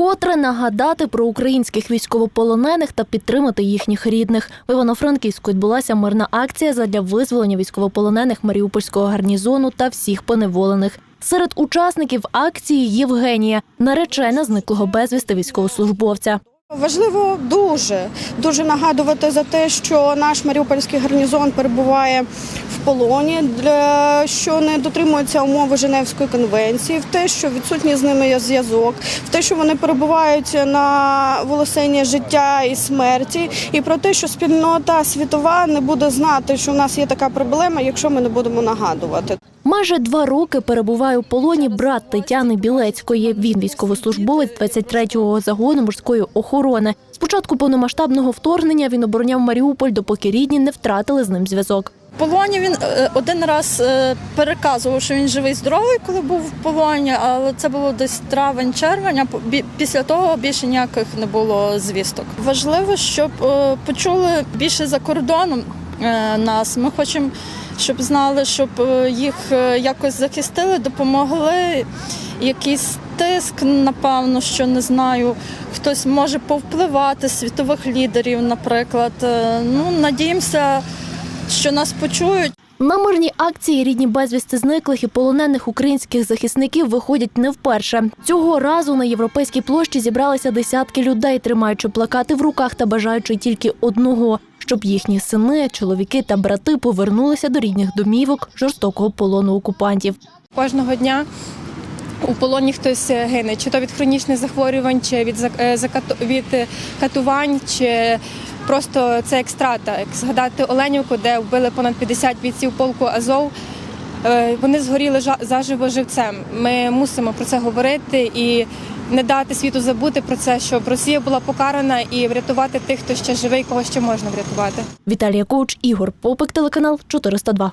Вкотре нагадати про українських військовополонених та підтримати їхніх рідних. В Івано-Франківську відбулася мирна акція задля визволення військовополонених Маріупольського гарнізону та всіх поневолених. Серед учасників акції Євгенія, наречена зниклого безвісти військовослужбовця. Важливо дуже дуже нагадувати за те, що наш маріупольський гарнізон перебуває полоні, для що не дотримуються умови Женевської конвенції, в те, що відсутній з ними зв'язок, в те, що вони перебувають на волосині життя і смерті, і про те, що спільнота світова не буде знати, що в нас є така проблема, якщо ми не будемо нагадувати. Майже два роки перебуває у полоні брат Тетяни Білецької. Він військовослужбовець 23-го загону морської охорони. Спочатку повномасштабного вторгнення він обороняв Маріуполь, допоки рідні не втратили з ним зв'язок. Полоні він е, один раз е, переказував, що він живий здоровий, коли був в полоні, але це було десь травень-червень. а Після того більше ніяких не було звісток. Важливо, щоб е, почули більше за кордоном нас. Ми хочемо, щоб знали, щоб їх якось захистили, допомогли. Якийсь тиск, напевно, що не знаю. Хтось може повпливати світових лідерів, наприклад. Ну, надіємося, що нас почують. На мирній акції рідні безвісти зниклих і полонених українських захисників виходять не вперше. Цього разу на європейській площі зібралися десятки людей, тримаючи плакати в руках та бажаючи тільки одного, щоб їхні сини, чоловіки та брати повернулися до рідних домівок жорстокого полону окупантів. Кожного дня у полоні хтось гине, чи то від хронічних захворювань, чи від е, від е, катувань, чи просто це як страта. Як згадати Оленівку, де вбили понад 50 бійців полку Азов. е, Вони згоріли заживо живцем. Ми мусимо про це говорити і не дати світу забути про це, щоб Росія була покарана і врятувати тих, хто ще живий, кого ще можна врятувати. Віталія Коуч, Ігор Попик, телеканал 402.